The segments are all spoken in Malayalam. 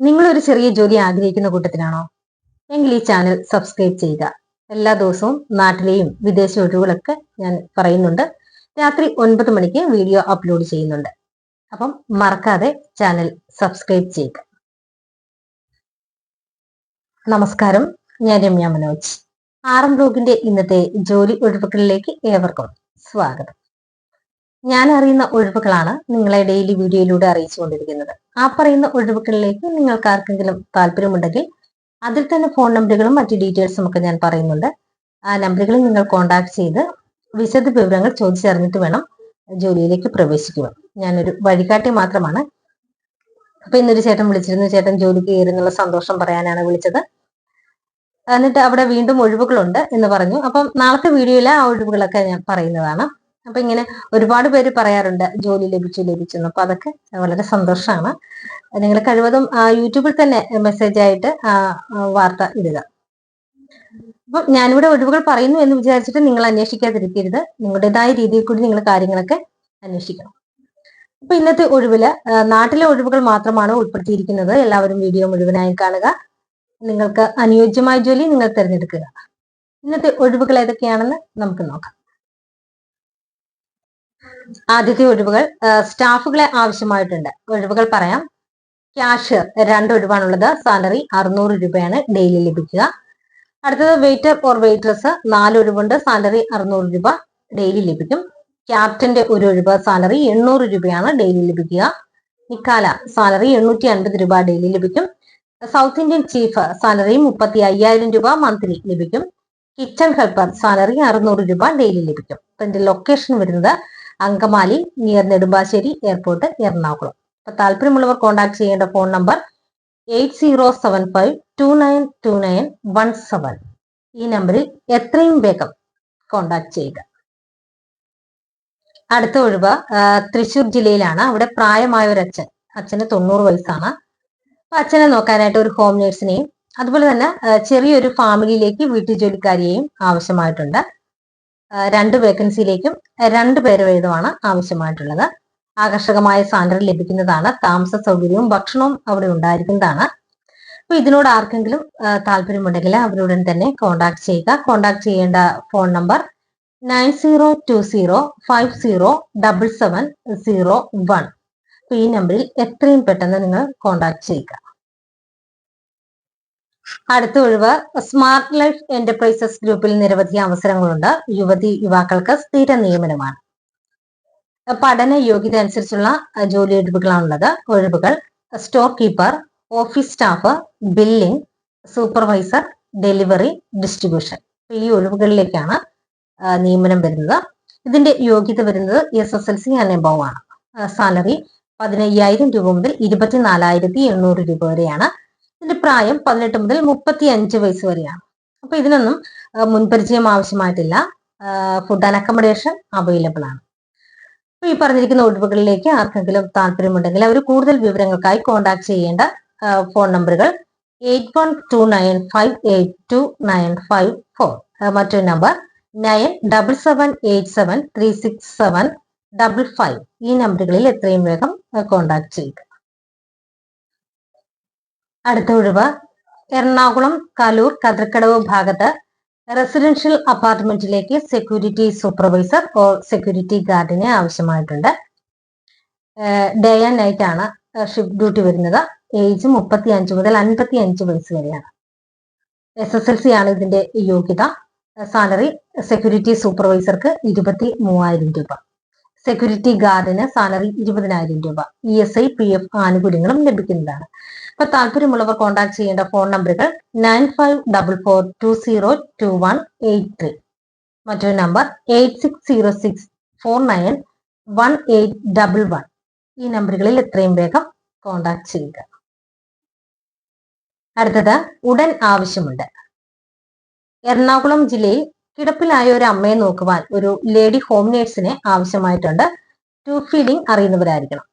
നിങ്ങളൊരു ചെറിയ ജോലി ആഗ്രഹിക്കുന്ന കൂട്ടത്തിലാണോ? എങ്കിൽ ഈ ചാനൽ സബ്സ്ക്രൈബ് ചെയ്യുക. എല്ലാ ദിവസവും നാട്ടിലെയും വിദേശ ഒഴിവുകളൊക്കെ ഞാൻ പറയുന്നുണ്ട്. രാത്രി ഒൻപത് മണിക്ക് വീഡിയോ അപ്ലോഡ് ചെയ്യുന്നുണ്ട്. അപ്പം മറക്കാതെ ചാനൽ സബ്സ്ക്രൈബ് ചെയ്യുക. നമസ്കാരം. ഞാൻ രമ്യ മനോജ്. ആറം ബ്ലോഗിന്റെ ഇന്നത്തെ ജോലി ഒഴിവുകളിലേക്ക് ഏവർക്കും സ്വാഗതം. ഞാൻ അറിയുന്ന ഒഴിവുകളാണ് നിങ്ങളെ ഡെയിലി വീഡിയോയിലൂടെ അറിയിച്ചുകൊണ്ടിരിക്കുന്നത്. ആ പറയുന്ന ഒഴിവുകളിലേക്ക് നിങ്ങൾക്ക് ആർക്കെങ്കിലും താല്പര്യമുണ്ടെങ്കിൽ അതിൽ തന്നെ ഫോൺ നമ്പറുകളും മറ്റ് ഡീറ്റെയിൽസും ഒക്കെ ഞാൻ പറയുന്നുണ്ട്. ആ നമ്പറുകളിൽ നിങ്ങൾ കോൺടാക്ട് ചെയ്ത് വിശദ വിവരങ്ങൾ ചോദിച്ചറിഞ്ഞിട്ട് വേണം ജോലിയിലേക്ക് പ്രവേശിക്കുക ഞാനൊരു വഴികാട്ടി മാത്രമാണ്. അപ്പൊ ഇന്നൊരു ചേട്ടൻ വിളിച്ചിരുന്നു. ചേട്ടൻ ജോലിക്ക് കയറുന്നുള്ള സന്തോഷം പറയാനാണ് വിളിച്ചത്. എന്നിട്ട് അവിടെ വീണ്ടും ഒഴിവുകളുണ്ട് എന്ന് പറഞ്ഞു. അപ്പം നാളത്തെ വീഡിയോയിൽ ആ ഒഴിവുകളൊക്കെ ഞാൻ പറയുന്നതാണ്. അപ്പൊ ഇങ്ങനെ ഒരുപാട് പേര് പറയാറുണ്ട് ജോലി ലഭിച്ചു ലഭിച്ചു അപ്പൊ അതൊക്കെ വളരെ സന്തോഷമാണ്. നിങ്ങൾ കഴിവതും യൂട്യൂബിൽ തന്നെ മെസ്സേജ് ആയിട്ട് വാർത്ത ഇടുക. അപ്പൊ ഞാനിവിടെ ഒഴിവുകൾ പറയുന്നു എന്ന് വിചാരിച്ചിട്ട് നിങ്ങൾ അന്വേഷിക്കാതിരിക്കരുത്. നിങ്ങളുടേതായ രീതിയിൽ കൂടി നിങ്ങൾ കാര്യങ്ങളൊക്കെ അന്വേഷിക്കണം. അപ്പൊ ഇന്നത്തെ ഒഴിവിൽ നാട്ടിലെ ഒഴിവുകൾ മാത്രമാണ് ഉൾപ്പെടുത്തിയിരിക്കുന്നത്. എല്ലാവരും വീഡിയോ മുഴുവനായി കാണുക. നിങ്ങൾക്ക് അനുയോജ്യമായ ജോലി നിങ്ങൾ തിരഞ്ഞെടുക്കുക. ഇന്നത്തെ ഒഴിവുകൾ ഏതൊക്കെയാണെന്ന് നമുക്ക് നോക്കാം. ആദ്യത്തെ ഒഴിവുകൾ സ്റ്റാഫുകളെ ആവശ്യമായിട്ടുണ്ട്. ഒഴിവുകൾ പറയാം. ക്യാഷ് രണ്ട് ഒഴിവാണുള്ളത് സാലറി അറുന്നൂറ് രൂപയാണ് ഡെയിലി ലഭിക്കുക. അടുത്തത് വെയിറ്റർ ഓർ വെയിറ്റേഴ്സ് നാല് ഒഴിവുണ്ട് സാലറി അറുന്നൂറ് രൂപ ഡെയിലി ലഭിക്കും. ക്യാപ്റ്റന്റെ ഒരു ഒഴിവ് സാലറി എണ്ണൂറ് രൂപയാണ് ഡെയിലി ലഭിക്കുക. നിക്കാല സാലറി എണ്ണൂറ്റി അൻപത് രൂപ ഡെയിലി ലഭിക്കും. സൗത്ത് ഇന്ത്യൻ ചീഫ് സാലറി മുപ്പത്തി അയ്യായിരം രൂപ മന്ത്ലി ലഭിക്കും. കിച്ചൺ ഹെൽപ്പർ സാലറി അറുന്നൂറ് രൂപ ഡെയിലി ലഭിക്കും. ഇതിന്റെ ലൊക്കേഷൻ വരുന്നത് അങ്കമാലി നിയർ നെടുമ്പാശ്ശേരി എയർപോർട്ട് എറണാകുളം. അപ്പൊ താല്പര്യമുള്ളവർ കോൺടാക്ട് ചെയ്യേണ്ട phone number eight zero seven five two nine two nine one seven ഈ നമ്പറിൽ എത്രയും വേഗം കോൺടാക്ട് ചെയ്യുക. അടുത്ത ഒഴിവ് തൃശൂർ ജില്ലയിലാണ്. അവിടെ പ്രായമായ ഒരു അച്ഛൻ. അച്ഛന് തൊണ്ണൂറ് വയസ്സാണ്. അച്ഛനെ നോക്കാനായിട്ട് ഒരു ഹോം നേഴ്സിനെയും അതുപോലെ തന്നെ ചെറിയൊരു ഫാമിലിയിലേക്ക് വീട്ടുജോലിക്കാരിയെയും ആവശ്യമായിട്ടുണ്ട്. രണ്ട് വേക്കൻസിയിലേക്കും രണ്ട് പേര് വീതമാണ് ആവശ്യമായിട്ടുള്ളത്. ആകർഷകമായ സാലറി ലഭിക്കുന്നതാണ് താമസ സൗകര്യവും ഭക്ഷണവും അവിടെ ഉണ്ടായിരിക്കുന്നതാണ്. അപ്പൊ ഇതിനോട് ആർക്കെങ്കിലും താല്പര്യമുണ്ടെങ്കിൽ അവരുടൻ തന്നെ കോൺടാക്ട് ചെയ്യുക. കോൺടാക്ട് ചെയ്യേണ്ട phone number nine zero two zero five zero double seven zero one. അപ്പൊ ഈ നമ്പറിൽ എത്രയും പെട്ടെന്ന് നിങ്ങൾ കോൺടാക്ട് ചെയ്യുക. അടുത്ത ഒഴിവ് സ്മാർട്ട് ലൈഫ് എന്റർപ്രൈസസ് ഗ്രൂപ്പിൽ നിരവധി അവസരങ്ങളുണ്ട്. യുവതി യുവാക്കൾക്ക് സ്ഥിര നിയമനമാണ്. പഠന യോഗ്യത അനുസരിച്ചുള്ള ജോലി ഉള്ളത് ഒഴിവുകൾ store keeper office staff billing supervisor delivery distribution ഈ ഒഴിവുകളിലേക്കാണ് നിയമനം വരുന്നത്. ഇതിന്റെ യോഗ്യത വരുന്നത് എസ് എസ് എൽ സി അനുഭവമാണ് ആണ് സാലറി പതിനയ്യായിരം രൂപ മുതൽ ഇരുപത്തിനാലായിരത്തി എണ്ണൂറ് രൂപ വരെയാണ്. ഇതിന്റെ പ്രായം പതിനെട്ട് മുതൽ മുപ്പത്തി അഞ്ച് വയസ്സ് വരെയാണ്. അപ്പൊ ഇതിനൊന്നും മുൻപരിചയം ആവശ്യമായിട്ടില്ല. ഫുഡ് ആൻഡ് അക്കോമഡേഷൻ അവൈലബിൾ ആണ്. അപ്പൊ ഈ പറഞ്ഞിരിക്കുന്ന ഒഴിവുകളിലേക്ക് ആർക്കെങ്കിലും താല്പര്യമുണ്ടെങ്കിൽ അവർ കൂടുതൽ വിവരങ്ങൾക്കായി കോൺടാക്ട് ചെയ്യേണ്ട ഫോൺ നമ്പറുകൾ eight one two nine five eight two nine five four. മറ്റൊരു number nine double seven eight seven three six seven double five. ഈ നമ്പറുകളിൽ എത്രയും വേഗം കോൺടാക്ട് ചെയ്യുക. അടുത്ത ഒഴിവ്. എറണാകുളം കലൂർ കതിർക്കടവ് ഭാഗത്ത് റെസിഡൻഷ്യൽ അപ്പാർട്ട്മെന്റിലേക്ക് സെക്യൂരിറ്റി സൂപ്പർവൈസർ ഓർ സെക്യൂരിറ്റി ഗാർഡിനെ ആവശ്യമായിട്ടുണ്ട്. ഡേ ആൻഡ് നൈറ്റ് ആണ് ഷിഫ്റ്റ് ഡ്യൂട്ടി വരുന്നത്. ഏജ് മുപ്പത്തി അഞ്ച് മുതൽ അൻപത്തി അഞ്ച് വയസ്സ് വരെയാണ്. എസ് എസ് എൽ സി ആണ് ഇതിന്റെ യോഗ്യത. സാലറി സെക്യൂരിറ്റി സൂപ്പർവൈസർക്ക് ഇരുപത്തി മൂവായിരം രൂപ. സെക്യൂരിറ്റി ഗാർഡിന് സാലറി ഇരുപതിനായിരം രൂപ. E S I P F ആനുകൂല്യങ്ങളും ലഭിക്കുന്നതാണ്. അപ്പൊ താല്പര്യമുള്ളവർ കോൺടാക്ട് ചെയ്യേണ്ട ഫോൺ നമ്പറുകൾ nine five double four two zero two one eight three മറ്റൊരു number eight six zero six four nine one eight double one ഈ നമ്പറുകളിൽ എത്രയും വേഗം കോൺടാക്ട് ചെയ്യുക. അടുത്തത് ഉടൻ ആവശ്യമുണ്ട്. എറണാകുളം ജില്ലയിൽ കിടപ്പിലായ ഒരു അമ്മയെ നോക്കുവാൻ ഒരു ലേഡി ഹോം നേഴ്സിനെ ആവശ്യമായിട്ടുണ്ട്. ടു ഫീലിംഗ് അറിയുന്നവരായിരിക്കണം.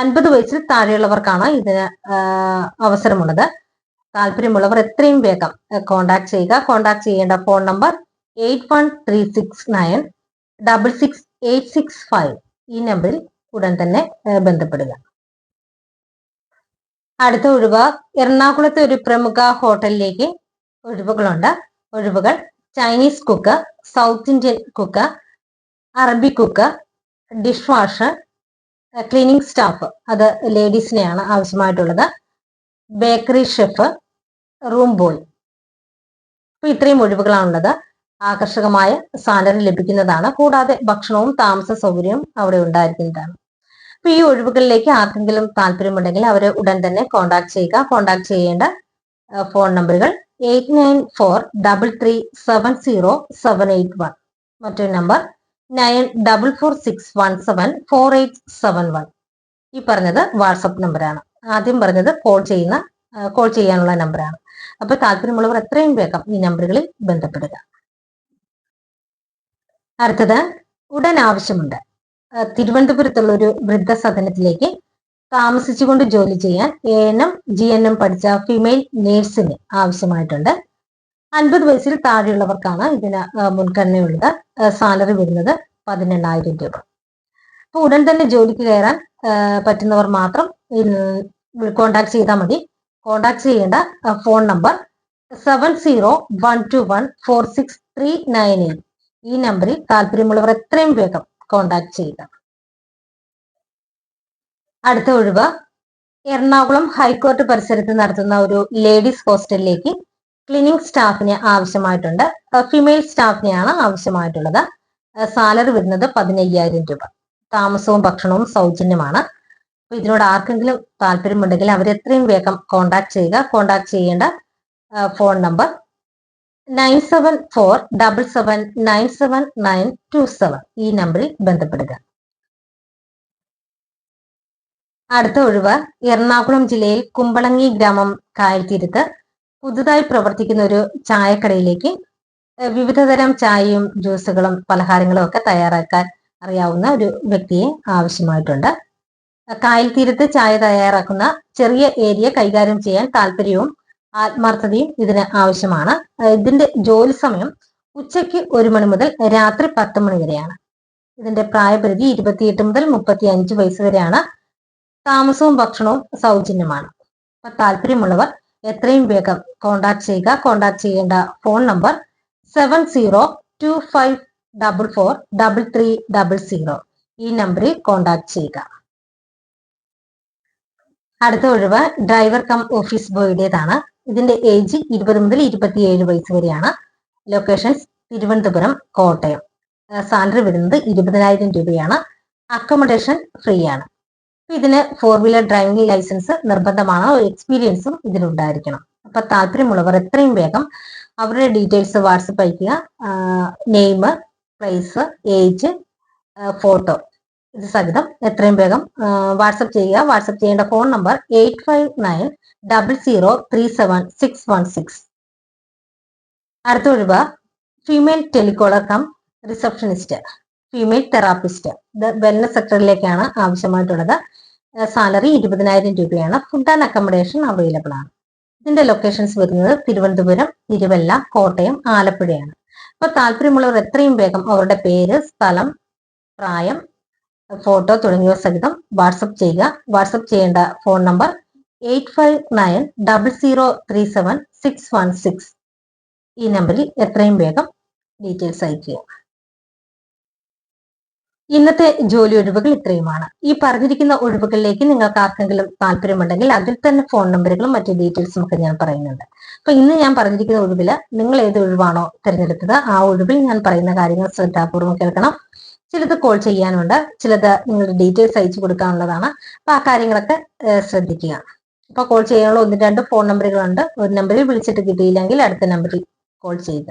അൻപത് വയസ്സിൽ താഴെയുള്ളവർക്കാണ് ഇതിന് അവസരമുള്ളത്. താല്പര്യമുള്ളവർ എത്രയും വേഗം കോണ്ടാക്ട് ചെയ്യുക. കോണ്ടാക്ട് ചെയ്യേണ്ട phone number eight one three six nine double six eight six five ഈ നമ്പറിൽ ഉടൻ തന്നെ ബന്ധപ്പെടുക. അടുത്ത ഒഴിവ് എറണാകുളത്തെ ഒരു പ്രമുഖ ഹോട്ടലിലേക്ക് ഒഴിവുകളുണ്ട്. ഒഴിവുകൾ Chinese cook South Indian cook അറബി cook dish washer cleaning staff അത് ലേഡീസിനെയാണ് ആവശ്യമായിട്ടുള്ളത്. ബേക്കറി ഷെഫ് റൂം ബോയ് അപ്പൊ ഇത്രയും ഒഴിവുകളാണുള്ളത്. ആകർഷകമായ സാലറി ലഭിക്കുന്നതാണ്. കൂടാതെ ഭക്ഷണവും താമസ സൗകര്യവും അവിടെ ഉണ്ടായിരിക്കുന്നതാണ്. അപ്പൊ ഈ ഒഴിവുകളിലേക്ക് ആർക്കെങ്കിലും താല്പര്യമുണ്ടെങ്കിൽ അവരെ ഉടൻ തന്നെ കോൺടാക്ട് ചെയ്യുക. കോൺടാക്ട് ചെയ്യേണ്ട ഫോൺ നമ്പറുകൾ eight nine four double three seven zero seven eight one മറ്റൊരു number nine double four six one seven four eight seven one. ഈ പറഞ്ഞത് വാട്സപ്പ് നമ്പറാണ്. ആദ്യം പറഞ്ഞത് കോൾ ചെയ്യുന്ന കോൾ ചെയ്യാനുള്ള നമ്പറാണ്. അപ്പൊ താല്പര്യമുള്ളവർ എത്രയും വേഗം ഈ നമ്പറുകളിൽ ബന്ധപ്പെടുക. അടുത്തത് ഉടൻ ആവശ്യമുണ്ട്. തിരുവനന്തപുരത്തുള്ള ഒരു വൃദ്ധസദനത്തിലേക്ക് താമസിച്ചുകൊണ്ട് ജോലി ചെയ്യാൻ A N M G N M പഠിച്ച ഫീമെയിൽ നേഴ്സിന് ആവശ്യമായിട്ടുണ്ട്. അൻപത് വയസ്സിൽ താഴെയുള്ളവർക്കാണ് ഇതിന് മുൻഗണനയുള്ളത്. സാലറി വരുന്നത് പതിനെണ്ണായിരം രൂപ. അപ്പൊ ഉടൻ തന്നെ ജോലിക്ക് കയറാൻ പറ്റുന്നവർ മാത്രം കോണ്ടാക്ട് ചെയ്താൽ മതി. കോണ്ടാക്ട് ചെയ്യേണ്ട phone number seven zero one two one four six three nine eight ഈ നമ്പറിൽ താല്പര്യമുള്ളവർ എത്രയും വേഗം കോണ്ടാക്ട് ചെയ്യുക. അടുത്ത ഒഴിവ്. എറണാകുളം ഹൈക്കോർട്ട് പരിസരത്ത് നടത്തുന്ന ഒരു ലേഡീസ് ഹോസ്റ്റലിലേക്ക് ക്ലീനിങ് സ്റ്റാഫിനെ ആവശ്യമായിട്ടുണ്ട്. ഫിമെയിൽ സ്റ്റാഫിനെയാണ് ആവശ്യമായിട്ടുള്ളത്. സാലറി വരുന്നത് പതിനയ്യായിരം രൂപ. താമസവും ഭക്ഷണവും സൗജന്യമാണ്. അപ്പൊ ഇതിനോട് ആർക്കെങ്കിലും താല്പര്യമുണ്ടെങ്കിൽ അവരെത്രയും വേഗം കോണ്ടാക്ട് ചെയ്യുക. കോണ്ടാക്ട് ചെയ്യേണ്ട phone number nine seven four double seven nine seven nine two seven ഈ നമ്പറിൽ ബന്ധപ്പെടുക. അടുത്ത ഒഴിവ് എറണാകുളം ജില്ലയിൽ കുമ്പളങ്ങി ഗ്രാമം കായൽത്തീരത്ത് പുതുതായി പ്രവർത്തിക്കുന്ന ഒരു ചായക്കടയിലേക്ക് വിവിധതരം ചായയും ജ്യൂസുകളും പലഹാരങ്ങളും ഒക്കെ തയ്യാറാക്കാൻ അറിയാവുന്ന ഒരു വ്യക്തിയെ ആവശ്യമായിട്ടുണ്ട്. കായൽ തീരത്ത് ചായ തയ്യാറാക്കുന്ന ചെറിയ ഏരിയ കൈകാര്യം ചെയ്യാൻ താല്പര്യവും ആത്മാർത്ഥതയും ഇതിന് ആവശ്യമാണ്. ഇതിന്റെ ജോലി സമയം ഉച്ചയ്ക്ക് ഒരു മണി മുതൽ രാത്രി പത്ത് മണി വരെയാണ്. ഇതിന്റെ പ്രായപരിധി ഇരുപത്തിയെട്ട് മുതൽ മുപ്പത്തി അഞ്ച് വയസ്സ് വരെയാണ്. താമസവും ഭക്ഷണവും സൗജന്യമാണ്. അപ്പൊ താല്പര്യമുള്ളവർ എത്രയും വേഗം കോണ്ടാക്ട് ചെയ്യുക. കോണ്ടാക്ട് ചെയ്യേണ്ട phone number seven zero two five double four double three double zero ഈ നമ്പറിൽ കോണ്ടാക്ട് ചെയ്യുക. അടുത്ത ഒഴിവ് ഡ്രൈവർ കം ഓഫീസ് ബോയുടേതാണ് ഇതിന്റെ ഏജ് ഇരുപത് മുതൽ ഇരുപത്തിയേഴ് വയസ്സ് വരെയാണ്. ലൊക്കേഷൻസ് തിരുവനന്തപുരം കോട്ടയം. സാലറി വരുന്നത് ഇരുപതിനായിരം രൂപയാണ്. അക്കോമഡേഷൻ ഫ്രീ ആണ്. ഇതിന് ഫോർ വീലർ ഡ്രൈവിംഗ് ലൈസൻസ് നിർബന്ധമാണ്? ഒരു എക്സ്പീരിയൻസും ഇതിനുണ്ടായിരിക്കണം. അപ്പൊ താല്പര്യമുള്ളവർ എത്രയും വേഗം അവരുടെ ഡീറ്റെയിൽസ് വാട്സപ്പ് അയക്കുക നെയിം പ്ലേസ് ഏജ് ഫോട്ടോ ഇത് സഹിതം എത്രയും വേഗം വാട്സപ്പ് ചെയ്യുക. വാട്സപ്പ് ചെയ്യേണ്ട phone number eight five nine double zero three seven six one six അടുത്ത ഒഴിവ് female telecaller cum receptionist female therapist ഇത് വെൽനസ് സെക്ടറിലേക്കാണ് ആവശ്യമായിട്ടുള്ളത്. സാലറി ഇരുപതിനായിരം രൂപയാണ്. ഫുഡ് ആൻഡ് അക്കോമഡേഷൻ അവൈലബിൾ ആണ്. ഇതിന്റെ ലൊക്കേഷൻസ് വരുന്നത് തിരുവനന്തപുരം തിരുവല്ല കോട്ടയം ആലപ്പുഴയാണ്. അപ്പൊ താല്പര്യമുള്ളവർ എത്രയും വേഗം അവരുടെ പേര് സ്ഥലം പ്രായം ഫോട്ടോ തുടങ്ങിയവ സഹിതം വാട്സപ്പ് ചെയ്യുക. വാട്സപ്പ് ചെയ്യേണ്ട phone number eight five nine double zero three seven six one six ഈ നമ്പറിൽ എത്രയും വേഗം ഡീറ്റെയിൽസ് അയക്കുക ഇന്നത്തെ ജോലി ഒഴിവുകൾ ഇത്രയുമാണ്. ഈ പറഞ്ഞിരിക്കുന്ന ഒഴിവുകളിലേക്ക് നിങ്ങൾക്ക് ആർക്കെങ്കിലും താല്പര്യമുണ്ടെങ്കിൽ അതിൽ തന്നെ ഫോൺ നമ്പറുകളും മറ്റു ഡീറ്റെയിൽസും ഒക്കെ ഞാൻ പറയുന്നുണ്ട്. അപ്പൊ ഇന്ന് ഞാൻ പറഞ്ഞിരിക്കുന്ന ഒഴിവിൽ നിങ്ങൾ ഏത് ഒഴിവാണോ തിരഞ്ഞെടുത്തത് ആ ഒഴിവിൽ ഞാൻ പറയുന്ന കാര്യങ്ങൾ ശ്രദ്ധാപൂർവം കേൾക്കണം. ചിലത് കോൾ ചെയ്യാനുണ്ട് ചിലത് നിങ്ങളുടെ ഡീറ്റെയിൽസ് അയച്ചു കൊടുക്കാനുള്ളതാണ്. അപ്പൊ ആ കാര്യങ്ങളൊക്കെ ശ്രദ്ധിക്കുക. അപ്പൊ കോൾ ചെയ്യാനുള്ള ഒന്ന് രണ്ട് ഫോൺ നമ്പറുകളുണ്ട്. ഒരു നമ്പറിൽ വിളിച്ചിട്ട് കിട്ടിയില്ലെങ്കിൽ അടുത്ത നമ്പറിൽ കോൾ ചെയ്യുക.